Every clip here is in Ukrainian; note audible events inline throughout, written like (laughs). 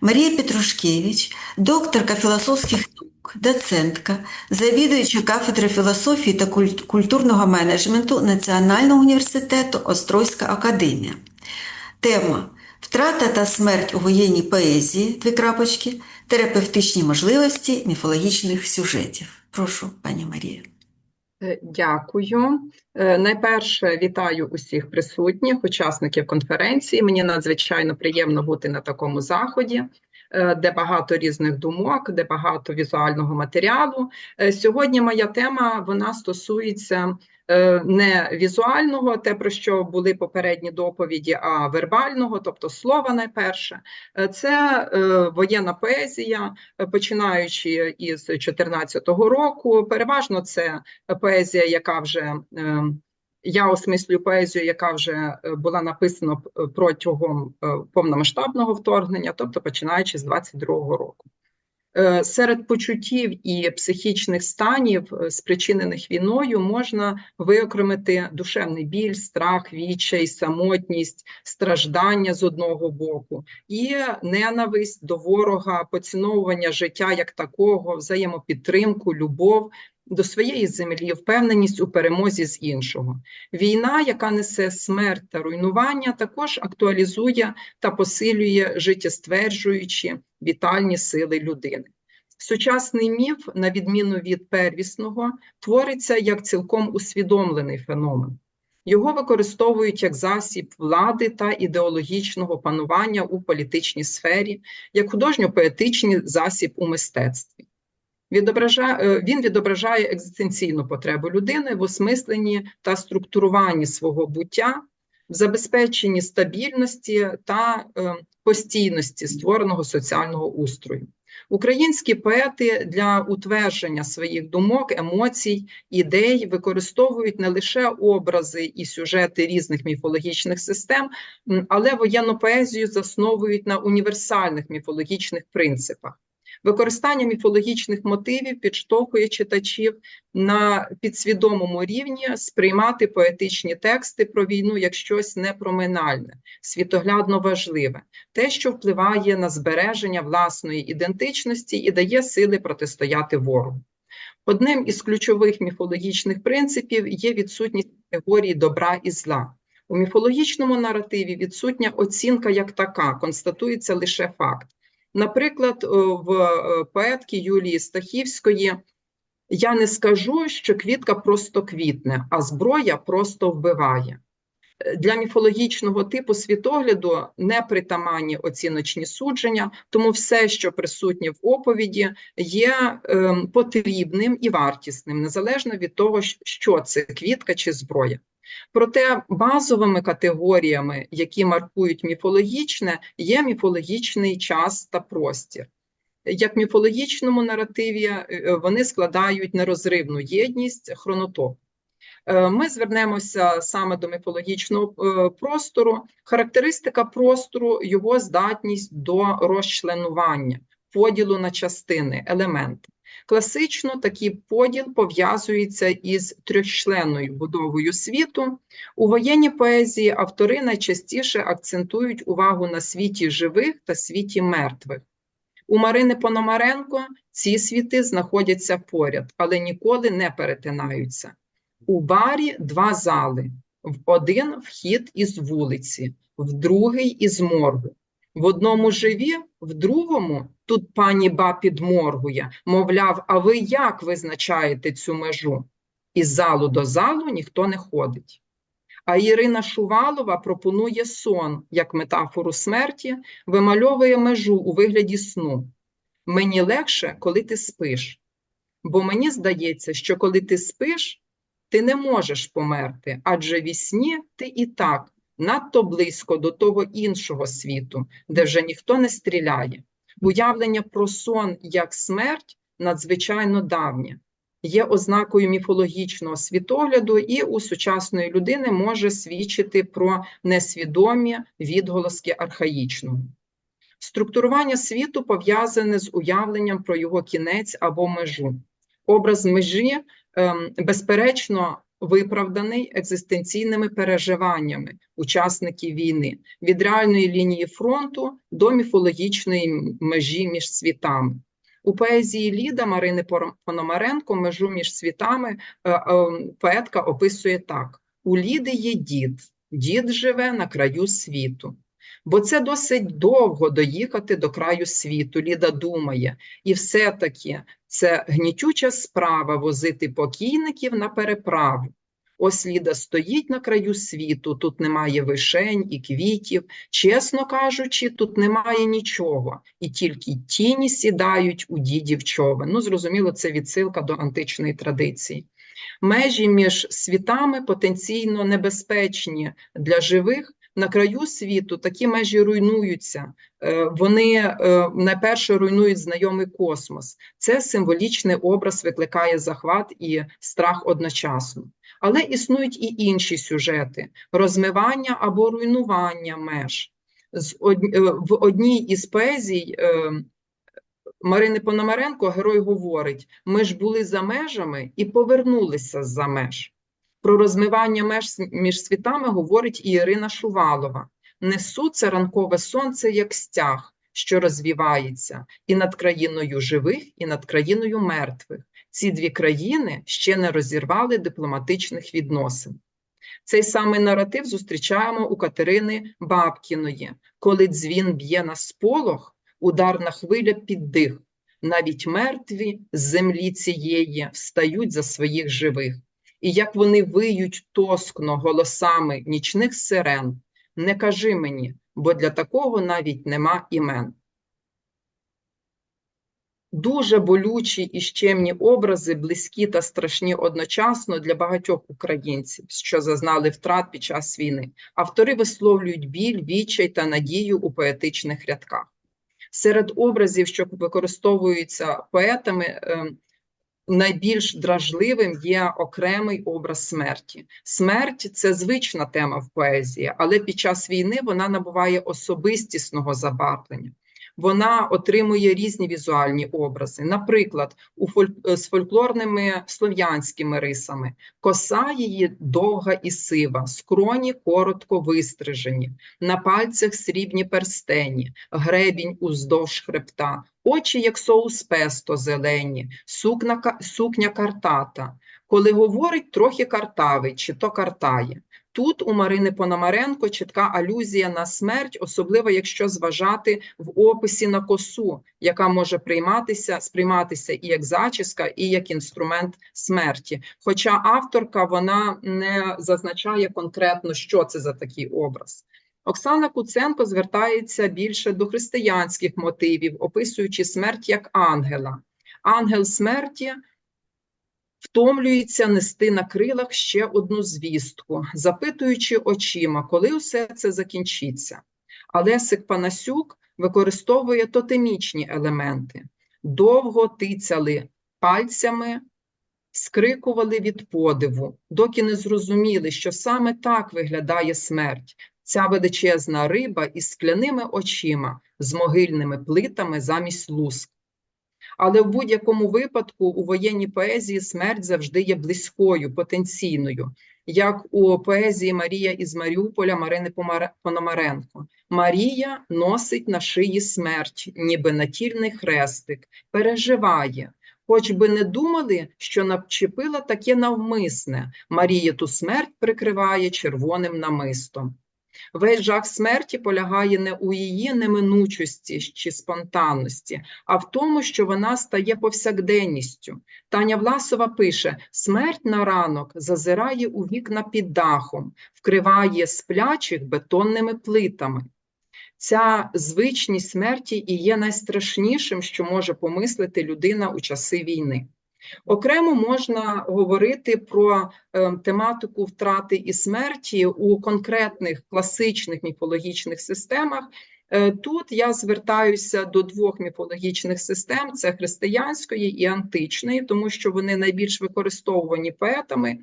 Марія Петрушкевич, докторка філософських наук, доцентка, завідуюча кафедри філософії та культурного менеджменту Національного університету Острозька академія. Тема Втрата та смерть у воєнній поезії, дві крапочки, терапевтичні можливості міфологічних сюжетів. Прошу, пані Марія. Е, Дякую. Е, Найперше вітаю усіх присутніх, учасників конференції. Мені надзвичайно приємно бути на такому заході, е, де багато різних думок, де багато візуального матеріалу. Сьогодні моя тема вона стосується не візуального, те про що були попередні доповіді, а вербального, тобто слова найперше. Е, Це е, воєнна поезія, е, починаючи із 2014 року. Переважно це поезія, яка вже е, я осмислюю поезію, яка вже е, була написана протягом е, повномасштабного вторгнення, тобто починаючи з 22-го року. Е, Серед почуттів і психічних станів, е, спричинених війною, можна виокремити душевний біль, страх, відчай, самотність, страждання з одного боку, і ненависть до ворога, поціновування життя як такого, взаємопідтримку, любов до своєї землі, впевненість у перемозі з іншого. Війна, яка несе смерть та руйнування, також актуалізує та посилює життєстверджуючі вітальні сили людини. Сучасний міф, на відміну від первісного, твориться як цілком усвідомлений феномен. Його використовують як засіб влади та ідеологічного панування у політичній сфері, як художньо-поетичний засіб у мистецтві. Е, він відображає екзистенційну потребу людини в осмисленні та структуруванні свого буття, в забезпеченні стабільності та е, постійності створеного соціального устрою. Українські поети для утвердження своїх думок, емоцій, ідей використовують не лише образи і сюжети різних міфологічних систем, але воєнну поезію засновують на універсальних міфологічних принципах. Використання міфологічних мотивів підштовхує читачів на підсвідомому рівні сприймати поетичні тексти про війну як щось непроминальне, світоглядно важливе, те, що впливає на збереження власної ідентичності і дає сили протистояти ворогу. Одним із ключових міфологічних принципів є відсутність категорії добра і зла. У міфологічному наративі відсутня оцінка як така, констатується лише факт. Наприклад, е, в е, поетки Юлії Стахівської я не скажу, що квітка просто квітне, а зброя просто вбиває. Для міфологічного типу світогляду не притаманні оціночні судження, тому все, що присутнє в оповіді, є е, потрібним і вартісним, незалежно від того, що це квітка чи зброя. Проте базовими категоріями, які маркують міфологічне, є міфологічний час та простір. Як в міфологічному наративі е, вони складають нерозривну єдність хронотоп. Е, Ми звернемося саме до міфологічного е, простору. Характеристика простору його здатність до розчленування, поділу на частини, елементи. Класично такий поділ пов'язується із трьохчленною будовою світу. У воєнній поезії автори найчастіше акцентують увагу на світі живих та світі мертвих. У Марини Пономаренко ці світи знаходяться поряд, але ніколи не перетинаються. У барі два зали: в один вхід із вулиці, в другий із моргу. В одному живі, в другому тут пані ба підморгує, мовляв, а ви як визначаєте цю межу? Із залу до залу ніхто не ходить. А Ірина Шувалова пропонує сон як метафору смерті, вимальовує межу у вигляді сну. Мені легше, коли ти спиш. Бо мені здається, що коли ти спиш, ти не можеш померти, адже вісні ти і так надто близько до того іншого світу, де вже ніхто не стріляє. Уявлення про сон як смерть надзвичайно давнє, є ознакою міфологічного світогляду і у сучасної людини може свідчити про несвідомі відголоски архаїчного. Структурування світу пов'язане з уявленням про його кінець або межу. Образ межі, ем, безперечно, виправданий екзистенційними переживаннями учасників війни від реальної лінії фронту до міфологічної межі між світами. У поезії Ліда Марини Пономаренко межу між світами е, е, поетка описує так: у Ліди є дід, дід живе на краю світу. Бо це досить довго доїхати до краю світу, Ліда думає, і все-таки це гнітюча справа возити покійників на переправу. Ось Ліда стоїть на краю світу, тут немає вишень і квітів. Чесно кажучи, тут немає нічого, і тільки тіні сідають у дідів човен. Ну, зрозуміло, це відсилка до античної традиції. Межі між світами потенційно небезпечні для живих. На краю світу такі межі руйнуються. Е, Вони е, найперше руйнують знайомий космос. Це символічний образ викликає захват і страх одночасно. Але існують і інші сюжети розмивання або руйнування меж. Е, В одній із поезій Марини Пономаренко герой говорить: ми ж були за межами і повернулися з-за меж. Про розмивання меж між світами говорить і Ірина Шувалова. Несу це ранкове сонце, як стяг, що розвівається, і над країною живих, і над країною мертвих. Ці дві країни ще не розірвали дипломатичних відносин. Цей самий наратив зустрічаємо у Катерини Бабкіної, коли дзвін б'є на сполох, ударна хвиля під дих. Навіть мертві з землі цієї встають за своїх живих. І як вони виють тоскно голосами нічних сирен, не кажи мені, бо для такого навіть нема імен. Дуже болючі і щемні образи, близькі та страшні одночасно для багатьох українців, що зазнали втрат під час війни. Автори висловлюють біль, відчай та надію у поетичних рядках. Серед образів, що використовуються поетами, е, найбільш дражливим є окремий образ смерті. Смерть це звична тема в поезії, але під час війни вона набуває особистісного забарвлення. Вона отримує різні візуальні образи. Наприклад, у фоль... з фольклорними слов'янськими рисами коса її довга і сива, скроні коротко вистрижені, на пальцях срібні перстені, гребінь уздовж хребта, очі, як соус песто зелені, сукна, сукня картата. Коли говорить, трохи картавий, чи то картає. Тут у Марини Пономаренко чітка алюзія на смерть, особливо якщо зважати в описі на косу, яка може прийматися, сприйматися і як зачіска, і як інструмент смерті. Хоча авторка вона не зазначає конкретно, що це за такий образ. Оксана Куценко звертається більше до християнських мотивів, описуючи смерть як ангела. Ангел смерті втомлюється нести на крилах ще одну звістку, запитуючи очима, коли усе це закінчиться. А Лесик Панасюк використовує тотемічні елементи. Довго тицяли пальцями, скрикували від подиву, доки не зрозуміли, що саме так виглядає смерть. Ця величезна риба із скляними очима, з могильними плитами замість луск. Але в будь-якому випадку у воєнній поезії смерть завжди є близькою, потенційною, як у поезії Марія із Маріуполя Марини Пономаренко. Марія носить на шиї смерть, ніби натільний хрестик, переживає. Хоч би не думали, що начепила таке навмисне, Марія ту смерть прикриває червоним намистом. Весь жах смерті полягає не у її неминучості чи спонтанності, а в тому, що вона стає повсякденністю. Таня Власова пише: смерть на ранок зазирає у вікна під дахом, вкриває сплячих бетонними плитами. Ця звичність смерті і є найстрашнішим, що може помислити людина у часи війни. Окремо можна говорити про е, тематику втрати і смерті у конкретних класичних міфологічних системах. Е, Тут я звертаюся до двох міфологічних систем: це християнської і античної, тому що вони найбільш використовувані поетами.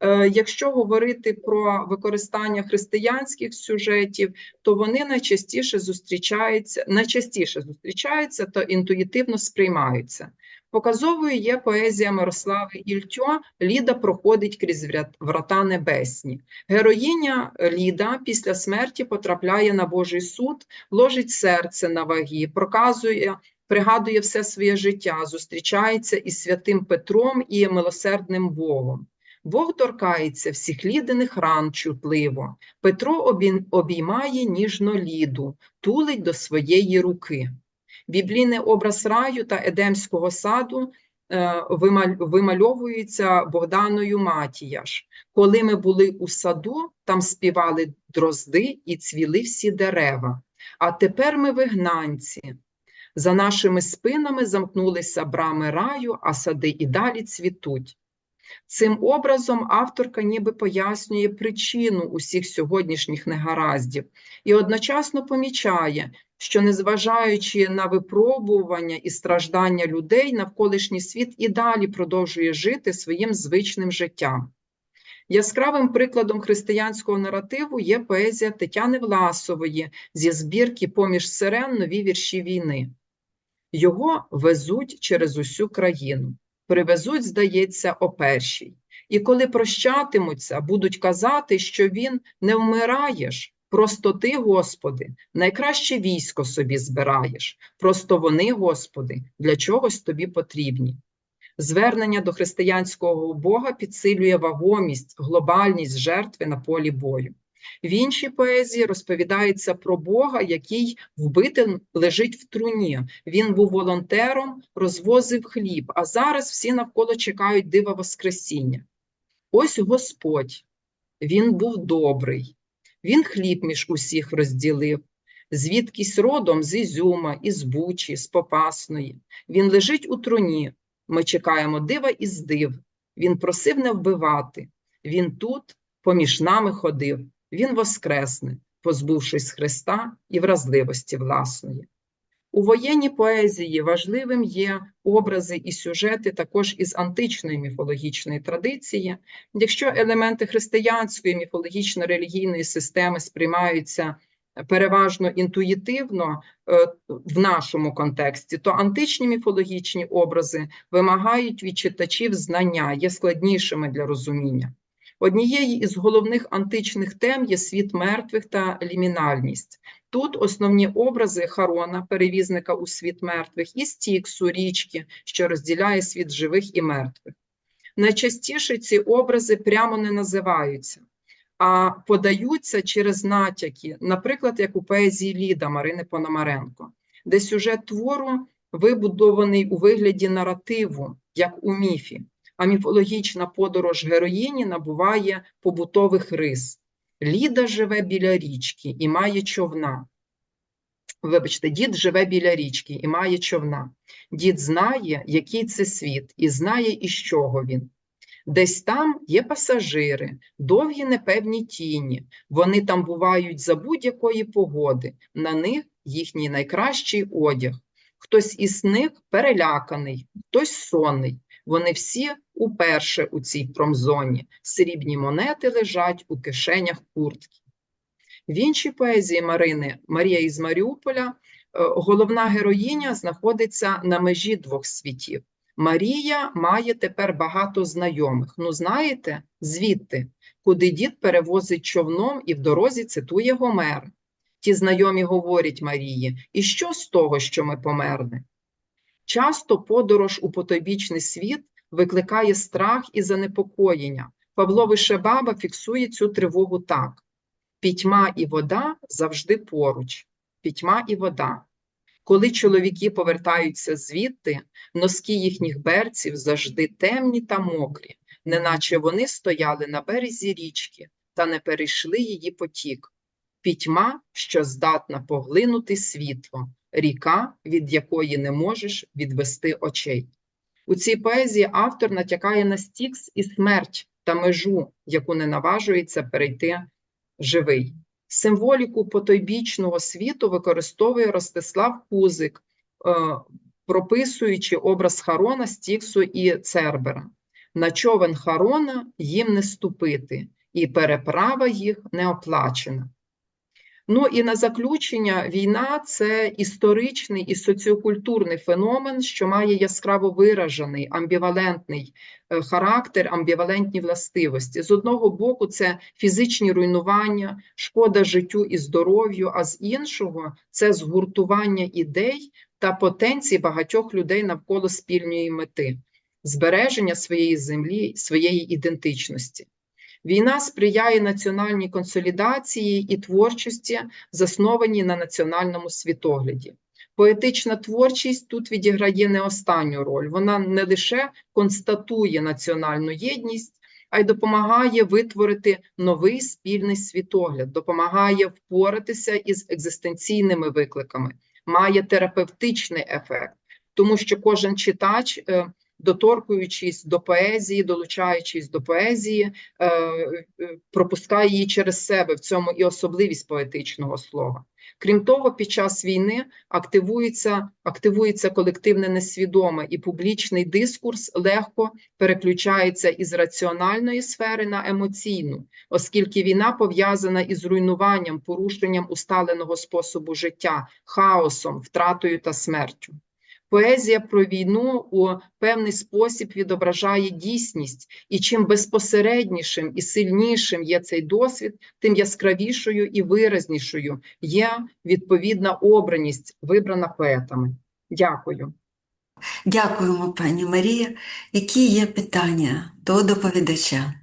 Е, Якщо говорити про використання християнських сюжетів, то вони найчастіше зустрічаються, найчастіше зустрічаються та інтуїтивно сприймаються. Показовою є поезія Мирослави Ільтьо «Ліда проходить крізь врата небесні». Героїня Ліда після смерті потрапляє на Божий суд, ложить серце на ваги, проказує, пригадує все своє життя, зустрічається із святим Петром і милосердним Богом. Бог торкається всіх лідених ран чутливо. Петро обіймає ніжно Ліду, тулить до своєї руки. Біблійний образ раю та Едемського саду е, вимальовується Богданою Матіяш. Коли ми були у саду, там співали дрозди і цвіли всі дерева. А тепер ми вигнанці. За нашими спинами замкнулися брами раю, а сади і далі цвітуть. Цим образом авторка ніби пояснює причину усіх сьогоднішніх негараздів і одночасно помічає, що незважаючи на випробування і страждання людей, навколишній світ і далі продовжує жити своїм звичним життям. Яскравим прикладом християнського наративу є поезія Тетяни Власової зі збірки «Поміж сирен. Нові вірші війни». Його везуть через усю країну. Привезуть, здається, о першій. І коли прощатимуться, будуть казати, що він не вмираєш, просто ти, Господи, найкраще військо собі збираєш, просто вони, Господи, для чогось тобі потрібні. Звернення до християнського Бога підсилює вагомість, глобальність жертви на полі бою. В іншій поезії розповідається про Бога, який вбитий лежить в труні. Він був волонтером, розвозив хліб, а зараз всі навколо чекають дива Воскресіння. Ось Господь, Він був добрий, Він хліб між усіх розділив, звідкись родом з Ізюма, із Бучі, з Попасної. Він лежить у труні, ми чекаємо дива із див. Він просив не вбивати, Він тут поміж нами ходив. Він воскресне, позбувшись Христа і вразливості власної. У воєнній поезії важливим є образи і сюжети також із античної міфологічної традиції. Якщо елементи християнської міфологічно-релігійної системи сприймаються переважно інтуїтивно е, в нашому контексті, то античні міфологічні образи вимагають від читачів знання, є складнішими для розуміння. Однією із головних античних тем є світ мертвих та лімінальність. Тут основні образи Харона, перевізника у світ мертвих, і Стіксу, річки, що розділяє світ живих і мертвих. Найчастіше ці образи прямо не називаються, а подаються через натяки, наприклад, як у поезії Ліда Марини Пономаренко, де сюжет твору вибудований у вигляді наративу, як у міфі а міфологічна подорож героїні набуває побутових рис. Ліда живе біля річки і має човна. Вибачте, дід живе біля річки і має човна. Дід знає, який це світ, і знає, із чого він. Десь там є пасажири, довгі непевні тіні. Вони там бувають за будь-якої погоди, на них їхній найкращий одяг. Хтось із них переляканий, хтось сонний. Вони всі уперше у цій промзоні. Срібні монети лежать у кишенях куртки. В іншій поезії Марини Марія із Маріуполя е, головна героїня знаходиться на межі двох світів. Марія має тепер багато знайомих. Ну, знаєте, звідти, куди дід перевозить човном і в дорозі цитує Гомер. Ті знайомі говорять Марії, і що з того, що ми померли? Часто подорож у потойбічний світ викликає страх і занепокоєння. Павло Вишебаба фіксує цю тривогу так: пітьма і вода завжди поруч, пітьма і вода. Коли чоловіки повертаються звідти, носки їхніх берців завжди темні та мокрі, неначе вони стояли на березі річки та не перейшли її потік. Пітьма, що здатна поглинути світло, ріка, від якої не можеш відвести очей. У цій поезії автор натякає на стікс і смерть та межу, яку не наважується перейти живий. Символіку потойбічного світу використовує Ростислав Кузик, е, прописуючи образ Харона, Стіксу і Цербера. На човен Харона їм не ступити, і переправа їх не оплачена. Ну і на заключення, війна це історичний і соціокультурний феномен, що має яскраво виражений амбівалентний е, характер, амбівалентні властивості. З одного боку, це фізичні руйнування, шкода життю і здоров'ю, а з іншого це згуртування ідей та потенції багатьох людей навколо спільної мети збереження своєї землі, своєї ідентичності. Війна сприяє національній консолідації і творчості, заснованій на національному світогляді. Поетична творчість тут відіграє не останню роль. Вона не лише констатує національну єдність, а й допомагає витворити новий спільний світогляд, допомагає впоратися із екзистенційними викликами, має терапевтичний ефект, тому що кожен читач. Доторкуючись до поезії, долучаючись до поезії, е, е, пропускає її через себе в цьому і особливість поетичного слова. Крім того, під час війни активується, активується колективне несвідоме і публічний дискурс легко переключається із раціональної сфери на емоційну, оскільки війна пов'язана із руйнуванням, порушенням усталеного способу життя, хаосом, втратою та смертю. Поезія про війну у певний спосіб відображає дійсність, і чим безпосереднішим і сильнішим є цей досвід, тим яскравішою і виразнішою є відповідна обраність, вибрана поетами. Дякую. Дякуємо, пані Марія. Які є питання до доповідача?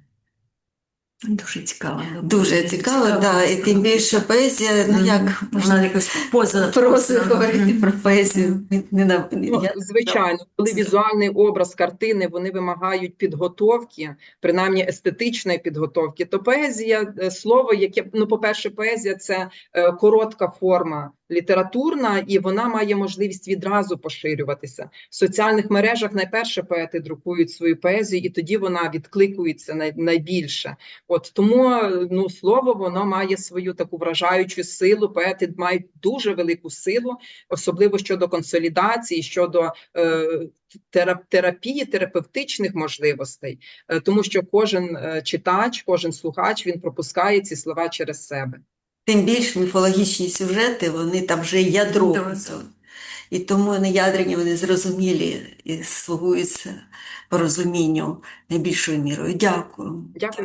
Дуже цікаво. Дуже цікаво, да, і тим більше поезія, ну як можна якось поза (laughs) проси говорити про поезію. Не на- Ну, звичайно, коли візуальний образ картини вони вимагають підготовки, принаймні естетичної підготовки, то поезія е, слово, яке ну, по-перше, поезія це е, коротка форма літературна, і вона має можливість відразу поширюватися. В соціальних мережах найперше поети друкують свою поезію, і тоді вона відкликується найбільше. От тому ну, слово воно має свою таку вражаючу силу. Поети мають дуже велику силу, особливо щодо консолідації, щодо е, терапії, терапевтичних можливостей, Е, тому що кожен е, читач, кожен слухач він пропускає ці слова через себе. Тим більш міфологічні сюжети, вони там вже ядро. І тому вони ядрені, вони зрозумілі і слугуються порозумінню найбільшою мірою. Дякую. Дякую.